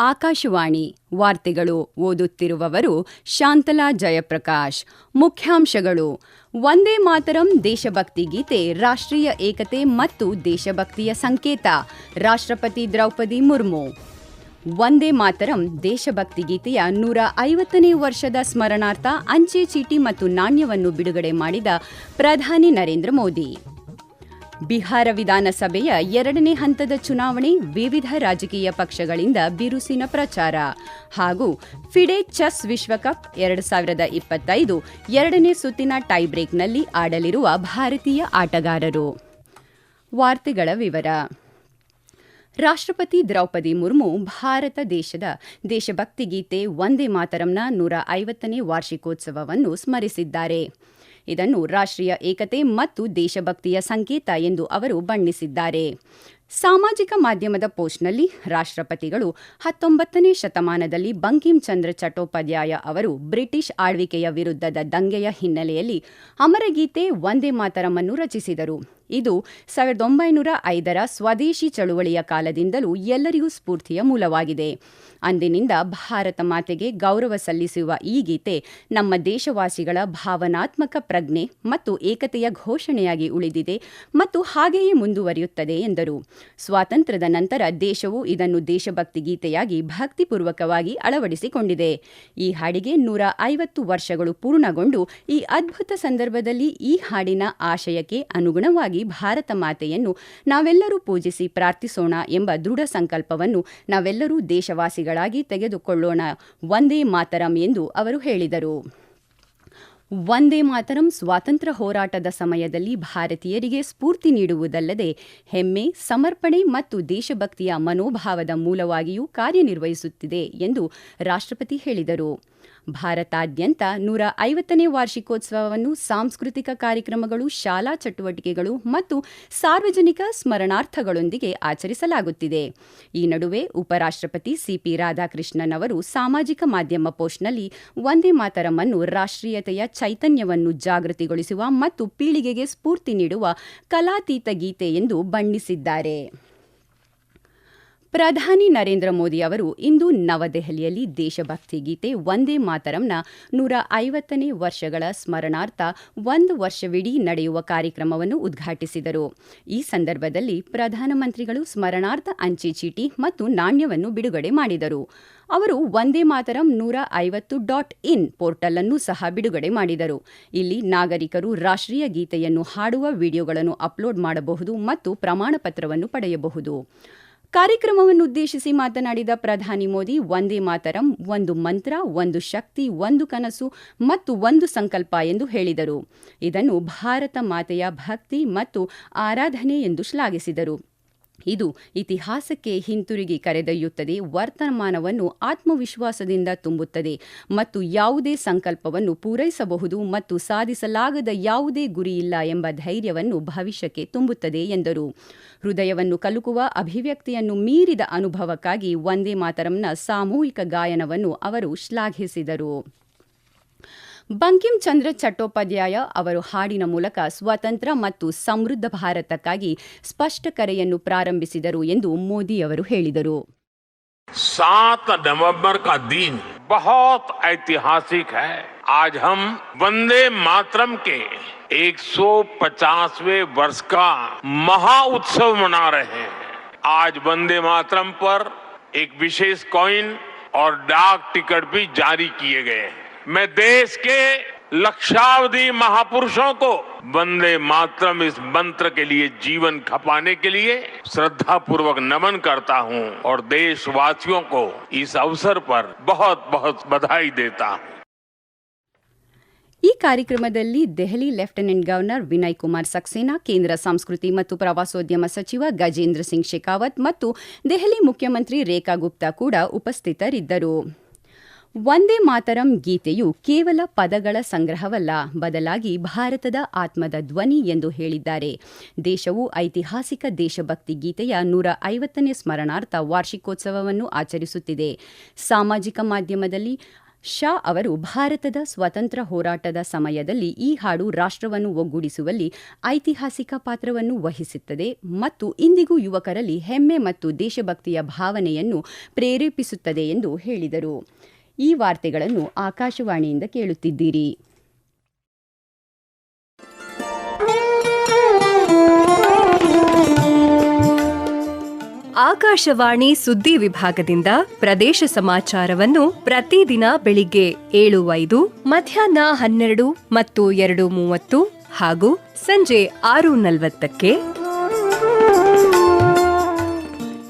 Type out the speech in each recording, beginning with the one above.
ಆಕಾಶವಾಣಿ ವಾರ್ತೆಗಳು ಓದುತ್ತಿರುವವರು ಶಾಂತಲಾ ಜಯಪ್ರಕಾಶ್. ಮುಖ್ಯಾಂಶಗಳು. ವಂದೇ ಮಾತರಂ ದೇಶಭಕ್ತಿ ಗೀತೆ, ರಾಷ್ಟ್ರೀಯ ಏಕತೆ ಮತ್ತು ದೇಶಭಕ್ತಿಯ ಸಂಕೇತ ರಾಷ್ಟ್ರಪತಿ ದ್ರೌಪದಿ ಮುರ್ಮು. ವಂದೇ ಮಾತರಂ ದೇಶಭಕ್ತಿ ಗೀತೆಯ ನೂರ ಐವತ್ತನೇ ವರ್ಷದ ಸ್ಮರಣಾರ್ಥ ಅಂಚೆ ಚೀಟಿ ಮತ್ತು ನಾಣ್ಯವನ್ನು ಬಿಡುಗಡೆ ಮಾಡಿದ ಪ್ರಧಾನಿ ನರೇಂದ್ರ ಮೋದಿ ಬಿಹಾರ ವಿಧಾನಸಭೆಯ ಎರಡನೇ ಹಂತದ ಚುನಾವಣೆ ವಿವಿಧ ರಾಜಕೀಯ ಪಕ್ಷಗಳಿಂದ ಬಿರುಸಿನ ಪ್ರಚಾರ. ಹಾಗೂ ಫಿಡೆ ಚೆಸ್ ವಿಶ್ವಕಪ್ ಎರಡು ಸಾವಿರದ ಇಪ್ಪತ್ತೈದು ಎರಡನೇ ಸುತ್ತಿನ ಟೈಬ್ರೇಕ್ನಲ್ಲಿ ಆಡಲಿರುವ ಭಾರತೀಯ ಆಟಗಾರರು. ವಾರ್ತೆಗಳ ವಿವರ. ರಾಷ್ಟ್ರಪತಿ ದ್ರೌಪದಿ ಮುರ್ಮು ಭಾರತ ದೇಶದ ದೇಶಭಕ್ತಿ ಗೀತೆ ವಂದೇ ಮಾತರಂನ ನೂರ ಐವತ್ತನೇ ವಾರ್ಷಿಕೋತ್ಸವವನ್ನು ಸ್ಮರಿಸಿದ್ದಾರೆ. ಇದನ್ನು ರಾಷ್ಟ್ರೀಯ ಏಕತೆ ಮತ್ತು ದೇಶಭಕ್ತಿಯ ಸಂಕೇತ ಎಂದು ಅವರು ಬಣ್ಣಿಸಿದ್ದಾರೆ. ಸಾಮಾಜಿಕ ಮಾಧ್ಯಮದ ಪೋಸ್ಟ್ನಲ್ಲಿ ರಾಷ್ಟ್ರಪತಿಗಳು ಹತ್ತೊಂಬತ್ತನೇ ಶತಮಾನದಲ್ಲಿ ಬಂಕಿಂ ಚಂದ್ರ ಚಟ್ಟೋಪಾಧ್ಯಾಯ ಅವರು ಬ್ರಿಟಿಷ್ ಆಳ್ವಿಕೆಯ ವಿರುದ್ಧದ ದಂಗೆಯ ಹಿನ್ನೆಲೆಯಲ್ಲಿ ಅಮರಗೀತೆ ವಂದೇ ಮಾತರಮನ್ನು ರಚಿಸಿದರು. ಇದು ಸಾವಿರದ ಒಂಬೈನೂರ ಐದರ ಸ್ವದೇಶಿ ಚಳುವಳಿಯ ಕಾಲದಿಂದಲೂ ಎಲ್ಲರಿಗೂ ಸ್ಫೂರ್ತಿಯ ಮೂಲವಾಗಿದೆ. ಅಂದಿನಿಂದ ಭಾರತ ಮಾತೆಗೆ ಗೌರವ ಸಲ್ಲಿಸುವ ಈ ಗೀತೆ ನಮ್ಮ ದೇಶವಾಸಿಗಳ ಭಾವನಾತ್ಮಕ ಪ್ರಜ್ಞೆ ಮತ್ತು ಏಕತೆಯ ಘೋಷಣೆಯಾಗಿ ಉಳಿದಿದೆ ಮತ್ತು ಹಾಗೆಯೇ ಮುಂದುವರಿಯುತ್ತದೆ ಎಂದರು. ಸ್ವಾತಂತ್ರ್ಯದ ನಂತರ ದೇಶವು ಇದನ್ನು ದೇಶಭಕ್ತಿ ಗೀತೆಯಾಗಿ ಭಕ್ತಿಪೂರ್ವಕವಾಗಿ ಅಳವಡಿಸಿಕೊಂಡಿದೆ. ಈ ಹಾಡಿಗೆ ನೂರ ಐವತ್ತು ವರ್ಷಗಳು ಪೂರ್ಣಗೊಂಡು ಈ ಅದ್ಭುತ ಸಂದರ್ಭದಲ್ಲಿ ಈ ಹಾಡಿನ ಆಶಯಕ್ಕೆ ಅನುಗುಣವಾಗಿ ಭಾರತ ಮಾತೆಯನ್ನು ನಾವೆಲ್ಲರೂ ಪೂಜಿಸಿ ಪ್ರಾರ್ಥಿಸೋಣ ಎಂಬ ದೃಢ ಸಂಕಲ್ಪವನ್ನು ನಾವೆಲ್ಲರೂ ದೇಶವಾಸಿಗಳಾಗಿ ತೆಗೆದುಕೊಳ್ಳೋಣ. ಒಂದೇ ಮಾತರಂ ಎಂದು ಅವರು ಹೇಳಿದರು. ವಂದೇ ಮಾತರಂ ಸ್ವಾತಂತ್ರ್ಯ ಹೋರಾಟದ ಸಮಯದಲ್ಲಿ ಭಾರತೀಯರಿಗೆ ಸ್ಫೂರ್ತಿ ನೀಡುವುದಲ್ಲದೆ ಹೆಮ್ಮೆ, ಸಮರ್ಪಣೆ ಮತ್ತು ದೇಶಭಕ್ತಿಯ ಮನೋಭಾವದ ಮೂಲವಾಗಿಯೂ ಕಾರ್ಯನಿರ್ವಹಿಸುತ್ತಿದೆ ಎಂದು ರಾಷ್ಟ್ರಪತಿ ಹೇಳಿದರು. ಭಾರತಾದ್ಯಂತ ನೂರ ಐವತ್ತನೇ ವಾರ್ಷಿಕೋತ್ಸವವನ್ನು ಸಾಂಸ್ಕೃತಿಕ ಕಾರ್ಯಕ್ರಮಗಳು, ಶಾಲಾ ಚಟುವಟಿಕೆಗಳು ಮತ್ತು ಸಾರ್ವಜನಿಕ ಸ್ಮರಣಾರ್ಥಗಳೊಂದಿಗೆ ಆಚರಿಸಲಾಗುತ್ತಿದೆ. ಈ ನಡುವೆ ಉಪರಾಷ್ಟ್ರಪತಿ ಸಿಪಿ ರಾಧಾಕೃಷ್ಣನ್ ಅವರು ಸಾಮಾಜಿಕ ಮಾಧ್ಯಮ ಪೋಸ್ಟ್ನಲ್ಲಿ ವಂದೇ ಮಾತರಂ ಅನ್ನು ರಾಷ್ಟ್ರೀಯತೆಯ ಚೈತನ್ಯವನ್ನು ಜಾಗೃತಿಗೊಳಿಸುವ ಮತ್ತು ಪೀಳಿಗೆಗೆ ಸ್ಫೂರ್ತಿ ನೀಡುವ ಕಲಾತೀತ ಗೀತೆ ಎಂದು ಬಣ್ಣಿಸಿದ್ದಾರೆ. ಪ್ರಧಾನಿ ನರೇಂದ್ರ ಮೋದಿ ಅವರು ಇಂದು ನವದೆಹಲಿಯಲ್ಲಿ ದೇಶಭಕ್ತಿ ಗೀತೆ ವಂದೇ ಮಾತರಂನ ನೂರ ಐವತ್ತನೇ ವರ್ಷಗಳ ಸ್ಮರಣಾರ್ಥ ಒಂದು ವರ್ಷವಿಡೀ ನಡೆಯುವ ಕಾರ್ಯಕ್ರಮವನ್ನು ಉದ್ಘಾಟಿಸಿದರು. ಈ ಸಂದರ್ಭದಲ್ಲಿ ಪ್ರಧಾನಮಂತ್ರಿಗಳು ಸ್ಮರಣಾರ್ಥ ಅಂಚೆ ಚೀಟಿ ಮತ್ತು ನಾಣ್ಯವನ್ನು ಬಿಡುಗಡೆ ಮಾಡಿದರು. ಅವರು ವಂದೇ ಮಾತರಂ ನೂರ ಐವತ್ತು ಡಾಟ್ ಇನ್ ಪೋರ್ಟಲ್ ಅನ್ನು ಸಹ ಬಿಡುಗಡೆ ಮಾಡಿದರು. ಇಲ್ಲಿ ನಾಗರಿಕರು ರಾಷ್ಟ್ರೀಯ ಗೀತೆಯನ್ನು ಹಾಡುವ ವಿಡಿಯೋಗಳನ್ನು ಅಪ್ಲೋಡ್ ಮಾಡಬಹುದು ಮತ್ತು ಪ್ರಮಾಣ ಪತ್ರವನ್ನು ಪಡೆಯಬಹುದು. ಕಾರ್ಯಕ್ರಮವನ್ನುದ್ದೇಶಿಸಿ ಮಾತನಾಡಿದ ಪ್ರಧಾನಿ ಮೋದಿ ಒಂದೇ ಮಾತರಂ, ಒಂದು ಮಂತ್ರ, ಒಂದು ಶಕ್ತಿ, ಒಂದು ಕನಸು ಮತ್ತು ಒಂದು ಸಂಕಲ್ಪ ಎಂದು ಹೇಳಿದರು. ಇದನ್ನು ಭಾರತ ಮಾತೆಯ ಭಕ್ತಿ ಮತ್ತು ಆರಾಧನೆ ಎಂದು ಶ್ಲಾಘಿಸಿದರು. ಇದು ಇತಿಹಾಸಕ್ಕೆ ಹಿಂತಿರುಗಿ ಕರೆದೊಯ್ಯುತ್ತದೆ. ವರ್ತಮಾನವನ್ನು ಆತ್ಮವಿಶ್ವಾಸದಿಂದ ತುಂಬುತ್ತದೆ ಮತ್ತು ಯಾವುದೇ ಸಂಕಲ್ಪವನ್ನು ಪೂರೈಸಬಹುದು ಮತ್ತು ಸಾಧಿಸಲಾಗದ ಯಾವುದೇ ಗುರಿಯಿಲ್ಲ ಎಂಬ ಧೈರ್ಯವನ್ನು ಭವಿಷ್ಯಕ್ಕೆ ತುಂಬುತ್ತದೆ ಎಂದರು. ಹೃದಯವನ್ನು ಕಲುಕುವ ಅಭಿವ್ಯಕ್ತಿಯನ್ನು ಮೀರಿದ ಅನುಭವಕ್ಕಾಗಿ ವಂದೇ ಮಾತರಂನ ಸಾಮೂಹಿಕ ಗಾಯನವನ್ನು ಅವರು ಶ್ಲಾಘಿಸಿದರು. ಬಂಕಿಂ ಚಂದ್ರ ಚಟ್ಟೋಪಾಧ್ಯಾಯ ಅವರು ಹಾಡಿನ ಮೂಲಕ ಸ್ವತಂತ್ರ ಮತ್ತು ಸಮೃದ್ಧ ಭಾರತಕ್ಕಾಗಿ ಸ್ಪಷ್ಟ ಕರೆಯನ್ನು ಪ್ರಾರಂಭಿಸಿದರು ಎಂದು ಮೋದಿ ಅವರು ಹೇಳಿದರು सात नवंबर का दिन बहुत ऐतिहासिक है आज हम वंदे मातरम के 150वें वर्ष का महा उत्सव मना रहे हैं आज वंदे मातरम पर एक विशेष कॉइन और डाक टिकट भी जारी किए गए हैं मैं देश के लक्षावधि महापुरुषों को वंदे मातरम इस मंत्र के लिए जीवन खपाने के लिए श्रद्धा पूर्वक नमन करता हूं और देशवासियों को इस अवसर पर बहुत बहुत बधाई देता हूं ಈ ಕಾರ್ಯಕ್ರಮದಲ್ಲಿ ದೆಹಲಿ ಲೆಫ್ಟಿನೆಂಟ್ ಗವರ್ನರ್ ವಿನಯ್ ಕುಮಾರ್ ಸಕ್ಸೇನಾ ಕೇಂದ್ರ ಸಂಸ್ಕೃತಿ ಮತ್ತು ಪ್ರವಾಸೋದ್ಯಮ ಸಚಿವ ಗಜೇಂದ್ರ ಸಿಂಗ್ ಶೆಖಾವತ್ ಮತ್ತು ದೆಹಲಿ ಮುಖ್ಯಮಂತ್ರಿ ರೇಖಾ ಗುಪ್ತಾ ಕೂಡ ಉಪಸ್ಥಿತರಿದ್ದರು ವಂದೇ ಮಾತರಂ ಗೀತೆಯು ಕೇವಲ ಪದಗಳ ಸಂಗ್ರಹವಲ್ಲ, ಬದಲಾಗಿ ಭಾರತದ ಆತ್ಮದ ಧ್ವನಿ ಎಂದು ಹೇಳಿದ್ದಾರೆ. ದೇಶವು ಐತಿಹಾಸಿಕ ದೇಶಭಕ್ತಿ ಗೀತೆಯ ನೂರ ಐವತ್ತನೇ ಸ್ಮರಣಾರ್ಥ ವಾರ್ಷಿಕೋತ್ಸವವನ್ನು ಆಚರಿಸುತ್ತಿದೆ. ಸಾಮಾಜಿಕ ಮಾಧ್ಯಮದಲ್ಲಿ ಶಾ ಅವರು ಭಾರತದ ಸ್ವತಂತ್ರ ಹೋರಾಟದ ಸಮಯದಲ್ಲಿ ಈ ಹಾಡು ರಾಷ್ಟ್ರವನ್ನು ಒಗ್ಗೂಡಿಸುವಲ್ಲಿ ಐತಿಹಾಸಿಕ ಪಾತ್ರವನ್ನು ವಹಿಸುತ್ತದೆ ಮತ್ತು ಇಂದಿಗೂ ಯುವಕರಲ್ಲಿ ಹೆಮ್ಮೆ ಮತ್ತು ದೇಶಭಕ್ತಿಯ ಭಾವನೆಯನ್ನು ಪ್ರೇರೇಪಿಸುತ್ತದೆ ಎಂದು ಹೇಳಿದರು. ಈ ವಾರ್ತೆಗಳನ್ನು ಆಕಾಶವಾಣಿಯಿಂದ ಕೇಳುತ್ತಿದ್ದೀರಿ. ಆಕಾಶವಾಣಿ ಸುದ್ದಿ ವಿಭಾಗದಿಂದ ಪ್ರದೇಶ ಸಮಾಚಾರವನ್ನು ಪ್ರತಿದಿನ ಬೆಳಿಗ್ಗೆ ಏಳು ಐದು ಮಧ್ಯಾಹ್ನ ಹನ್ನೆರಡು ಮತ್ತು ಎರಡು ಮೂವತ್ತು ಹಾಗೂ ಸಂಜೆ ಆರು ನಲವತ್ತಕ್ಕೆ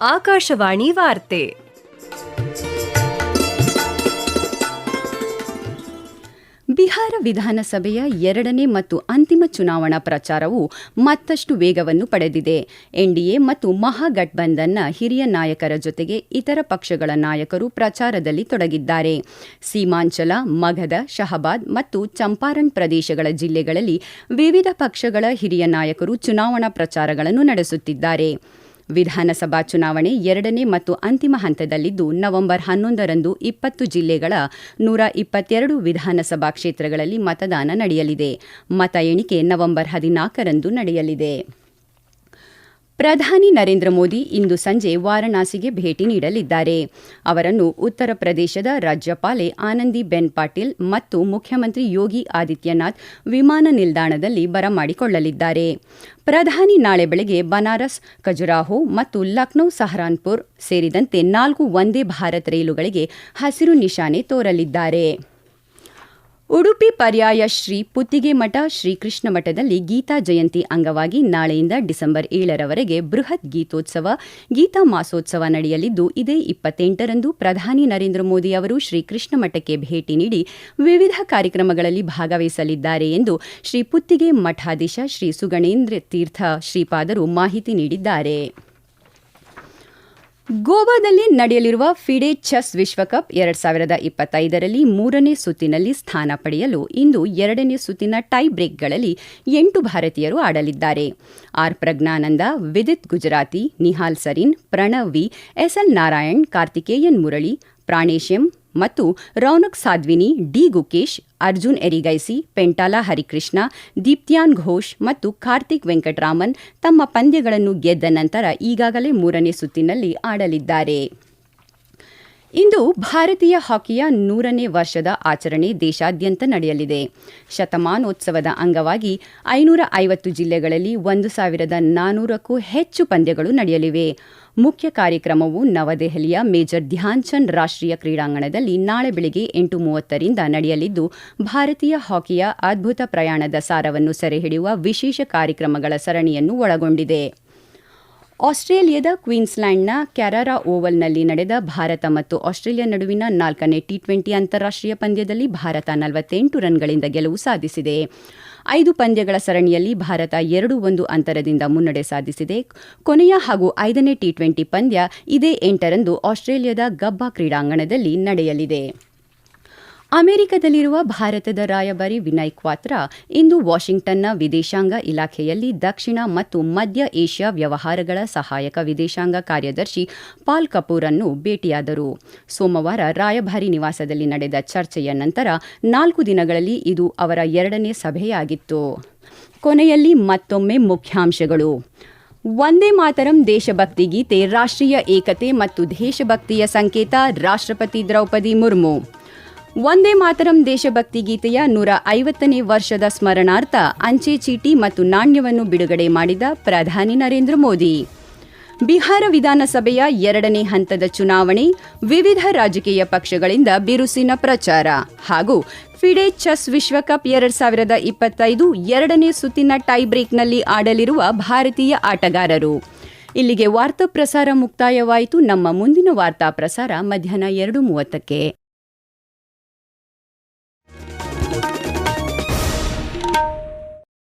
ಆಕಾಶವಾಣಿ ವಾರ್ತೆ. ಬಿಹಾರ ವಿಧಾನಸಭೆಯ ಎರಡನೇ ಮತ್ತು ಅಂತಿಮ ಚುನಾವಣಾ ಪ್ರಚಾರವು ಮತ್ತಷ್ಟು ವೇಗವನ್ನು ಪಡೆದಿದೆ. ಎನ್ಡಿಎ ಮತ್ತು ಮಹಾಗಠಬಂಧನ್ನ ಹಿರಿಯ ನಾಯಕರ ಜೊತೆಗೆ ಇತರ ಪಕ್ಷಗಳ ನಾಯಕರು ಪ್ರಚಾರದಲ್ಲಿ ತೊಡಗಿದ್ದಾರೆ. ಸೀಮಾಂಚಲ, ಮಗಧ, ಶಹಬಾದ್ ಮತ್ತು ಚಂಪಾರಣ್ ಪ್ರದೇಶಗಳ ಜಿಲ್ಲೆಗಳಲ್ಲಿ ವಿವಿಧ ಪಕ್ಷಗಳ ಹಿರಿಯ ನಾಯಕರು ಚುನಾವಣಾ ಪ್ರಚಾರಗಳನ್ನು ನಡೆಸುತ್ತಿದ್ದಾರೆ. ವಿಧಾನಸಭಾ ಚುನಾವಣೆ ಎರಡನೇ ಮತ್ತು ಅಂತಿಮ ಹಂತದಲ್ಲಿದ್ದು ನವೆಂಬರ್ ಹನ್ನೊಂದರಂದು ಇಪ್ಪತ್ತು ಜಿಲ್ಲೆಗಳ ನೂರ ಇಪ್ಪತ್ತೆರಡು ವಿಧಾನಸಭಾ ಕ್ಷೇತ್ರಗಳಲ್ಲಿ ಮತದಾನ ನಡೆಯಲಿದೆ. ಮತ ಎಣಿಕೆ ನವೆಂಬರ್ ಹದಿನಾಲ್ಕರಂದು ನಡೆಯಲಿದೆ. ಪ್ರಧಾನಿ ನರೇಂದ್ರ ಮೋದಿ ಇಂದು ಸಂಜೆ ವಾರಣಾಸಿಗೆ ಭೇಟಿ ನೀಡಲಿದ್ದಾರೆ. ಅವರನ್ನು ಉತ್ತರ ಪ್ರದೇಶದ ರಾಜ್ಯಪಾಲೆ ಆನಂದಿ ಬೆನ್ ಪಾಟೀಲ್ ಮತ್ತು ಮುಖ್ಯಮಂತ್ರಿ ಯೋಗಿ ಆದಿತ್ಯನಾಥ್ ವಿಮಾನ ನಿಲ್ದಾಣದಲ್ಲಿ ಬರಮಾಡಿಕೊಳ್ಳಲಿದ್ದಾರೆ. ಪ್ರಧಾನಿ ನಾಳೆ ಬೆಳಗ್ಗೆ ಬನಾರಸ್, ಖಜುರಾಹೋ ಮತ್ತು ಲಕ್ನೌ, ಸಹರಾನ್ಪುರ್ ಸೇರಿದಂತೆ ನಾಲ್ಕು ವಂದೇ ಭಾರತ್ ರೈಲುಗಳಿಗೆ ಹಸಿರು ನಿಶಾನೆ ತೋರಲಿದ್ದಾರೆ. ಉಡುಪಿ ಪರ್ಯಾಯ ಶ್ರೀ ಪುತ್ತಿಗೆ ಮಠ ಶ್ರೀಕೃಷ್ಣ ಮಠದಲ್ಲಿ ಗೀತಾ ಜಯಂತಿ ಅಂಗವಾಗಿ ನಾಳೆಯಿಂದ ಡಿಸೆಂಬರ್ ಏಳರವರೆಗೆ ಬೃಹತ್ ಗೀತೋತ್ಸವ, ಗೀತಾ ಮಾಸೋತ್ಸವ ನಡೆಯಲಿದ್ದು, ಇದೇ ಇಪ್ಪತ್ತೆಂಟರಂದು ಪ್ರಧಾನಿ ನರೇಂದ್ರ ಮೋದಿ ಅವರು ಶ್ರೀಕೃಷ್ಣ ಮಠಕ್ಕೆ ಭೇಟಿ ನೀಡಿ ವಿವಿಧ ಕಾರ್ಯಕ್ರಮಗಳಲ್ಲಿ ಭಾಗವಹಿಸಲಿದ್ದಾರೆ ಎಂದು ಶ್ರೀ ಪುತ್ತಿಗೆ ಮಠಾಧೀಶ ಶ್ರೀ ಸುಗಣೇಂದ್ರ ತೀರ್ಥ ಶ್ರೀಪಾದರು ಮಾಹಿತಿ ನೀಡಿದ್ದಾರೆ. ಗೋವಾದಲ್ಲಿ ನಡೆಯಲಿರುವ ಫಿಡೆ ಚೆಸ್ ವಿಶ್ವಕಪ್ ಎರಡ್ ಸಾವಿರದ ಇಪ್ಪತ್ತೈದರಲ್ಲಿ ಮೂರನೇ ಸುತ್ತಿನಲ್ಲಿ ಸ್ಥಾನ ಪಡೆಯಲು ಇಂದು ಎರಡನೇ ಸುತ್ತಿನ ಟೈ ಬ್ರೇಕ್ಗಳಲ್ಲಿ ಎಂಟು ಭಾರತೀಯರು ಆಡಲಿದ್ದಾರೆ. R Praggnanandhaa, Vidit Gujrathi, Nihal Sarin, Pranav V S L Narayanan, Karthikeyan Murali ಪ್ರಾಣೇಶ್ಯಂ ಮತ್ತು ರೌನಕ್ ಸಾಧ್ವಿನಿ, ಡಿ ಗುಕೇಶ್, ಅರ್ಜುನ್ ಎರಿಗೈಸಿ, ಪೆಂಟಾಲಾ ಹರಿಕೃಷ್ಣ, ದೀಪ್ತಿಯಾನ್ ಘೋಷ್ ಮತ್ತು ಕಾರ್ತಿಕ್ ವೆಂಕಟರಾಮನ್ ತಮ್ಮ ಪಂದ್ಯಗಳನ್ನು ಗೆದ್ದ ನಂತರ ಈಗಾಗಲೇ ಮೂರನೇ ಸುತ್ತಿನಲ್ಲಿ ಆಡಲಿದ್ದಾರೆ. ಇಂದು ಭಾರತೀಯ ಹಾಕಿಯ ನೂರನೇ ವರ್ಷದ ಆಚರಣೆ ದೇಶಾದ್ಯಂತ ನಡೆಯಲಿದೆ. ಶತಮಾನೋತ್ಸವದ ಅಂಗವಾಗಿ ಐನೂರ ಐವತ್ತು ಜಿಲ್ಲೆಗಳಲ್ಲಿ ಒಂದು ಸಾವಿರದ ನಾನೂರಕ್ಕೂ ಹೆಚ್ಚು ಪಂದ್ಯಗಳು ನಡೆಯಲಿವೆ. ಮುಖ್ಯ ಕಾರ್ಯಕ್ರಮವು ನವದೆಹಲಿಯ ಮೇಜರ್ ಧ್ಯಾನ್ ಚಂದ್ ರಾಷ್ಟ್ರೀಯ ಕ್ರೀಡಾಂಗಣದಲ್ಲಿ ನಾಳೆ ಬೆಳಿಗ್ಗೆ ಎಂಟು ಮೂವತ್ತರಿಂದ ನಡೆಯಲಿದ್ದು, ಭಾರತೀಯ ಹಾಕಿಯ ಅದ್ಭುತ ಪ್ರಯಾಣದ ಸಾರವನ್ನು ಸೆರೆಹಿಡಿಯುವ ವಿಶೇಷ ಕಾರ್ಯಕ್ರಮಗಳ ಸರಣಿಯನ್ನು ಒಳಗೊಂಡಿದೆ. ಆಸ್ಟ್ರೇಲಿಯಾದ ಕ್ವೀನ್ಸ್ಲ್ಯಾಂಡ್ನ ಕ್ಯಾರಾರಾ ಓವಲ್ನಲ್ಲಿ ನಡೆದ ಭಾರತ ಮತ್ತು ಆಸ್ಟ್ರೇಲಿಯಾ ನಡುವಿನ ನಾಲ್ಕನೇ ಟಿ ಟ್ವೆಂಟಿ ಅಂತಾರಾಷ್ಟ್ರೀಯ ಪಂದ್ಯದಲ್ಲಿ ಭಾರತ ನಲವತ್ತೆಂಟು ರನ್ಗಳಿಂದ ಗೆಲುವು ಸಾಧಿಸಿದೆ. ಐದು ಪಂದ್ಯಗಳ ಸರಣಿಯಲ್ಲಿ ಭಾರತ ಎರಡು ಒಂದು ಅಂತರದಿಂದ ಮುನ್ನಡೆ ಸಾಧಿಸಿದೆ. ಕೊನೆಯ ಹಾಗೂ ಐದನೇ ಟಿ ಟ್ವೆಂಟಿ ಪಂದ್ಯ ಇದೇ ಎಂಟರಂದು ಆಸ್ಟ್ರೇಲಿಯಾದ ಗಬ್ಬಾ ಕ್ರೀಡಾಂಗಣದಲ್ಲಿ ನಡೆಯಲಿದೆ. ಅಮೆರಿಕದಲ್ಲಿರುವ ಭಾರತದ ರಾಯಭಾರಿ ವಿನಯ್ ಕ್ವಾತ್ರಾ ಇಂದು ವಾಷಿಂಗ್ಟನ್ನ ವಿದೇಶಾಂಗ ಇಲಾಖೆಯಲ್ಲಿ ದಕ್ಷಿಣ ಮತ್ತು ಮಧ್ಯ ಏಷ್ಯಾ ವ್ಯವಹಾರಗಳ ಸಹಾಯಕ ವಿದೇಶಾಂಗ ಕಾರ್ಯದರ್ಶಿ ಪಾಲ್ ಕಪೂರ್ ಅನ್ನು ಭೇಟಿಯಾದರು. ಸೋಮವಾರ ರಾಯಭಾರಿ ನಿವಾಸದಲ್ಲಿ ನಡೆದ ಚರ್ಚೆಯ ನಂತರ ನಾಲ್ಕು ದಿನಗಳಲ್ಲಿ ಇದು ಅವರ ಎರಡನೇ ಸಭೆಯಾಗಿತ್ತು. ಕೊನೆಯಲ್ಲಿ ಮತ್ತೊಮ್ಮೆ ಮುಖ್ಯಾಂಶಗಳು. ವಂದೇ ಮಾತರಂ ದೇಶಭಕ್ತಿ ಗೀತೆ ರಾಷ್ಟ್ರೀಯ ಏಕತೆ ಮತ್ತು ದೇಶಭಕ್ತಿಯ ಸಂಕೇತ ರಾಷ್ಟ್ರಪತಿ ದ್ರೌಪದಿ ಮುರ್ಮು. ವಂದೇ ಮಾತರಂ ದೇಶಭಕ್ತಿ ಗೀತೆಯ ನೂರ ಐವತ್ತನೇ ವರ್ಷದ ಸ್ಮರಣಾರ್ಥ ಅಂಚೆ ಚೀಟಿ ಮತ್ತು ನಾಣ್ಯವನ್ನು ಬಿಡುಗಡೆ ಮಾಡಿದ ಪ್ರಧಾನಿ ನರೇಂದ್ರ ಮೋದಿ. ಬಿಹಾರ ವಿಧಾನಸಭೆಯ ಎರಡನೇ ಹಂತದ ಚುನಾವಣೆ, ವಿವಿಧ ರಾಜಕೀಯ ಪಕ್ಷಗಳಿಂದ ಬಿರುಸಿನ ಪ್ರಚಾರ ಹಾಗೂ ಫಿಡೆ ಚೆಸ್ ವಿಶ್ವಕಪ್ ಎರಡ್ ಸಾವಿರದ ಇಪ್ಪತ್ತೈದು ಎರಡನೇ ಸುತ್ತಿನ ಟೈ ಬ್ರೇಕ್ನಲ್ಲಿ ಆಡಲಿರುವ ಭಾರತೀಯ ಆಟಗಾರರು. ಇಲ್ಲಿಗೆ ವಾರ್ತಾ ಪ್ರಸಾರ ಮುಕ್ತಾಯವಾಯಿತು. ನಮ್ಮ ಮುಂದಿನ ವಾರ್ತಾ ಪ್ರಸಾರ ಮಧ್ಯಾಹ್ನ ಎರಡು ಮೂವತ್ತಕ್ಕೆ.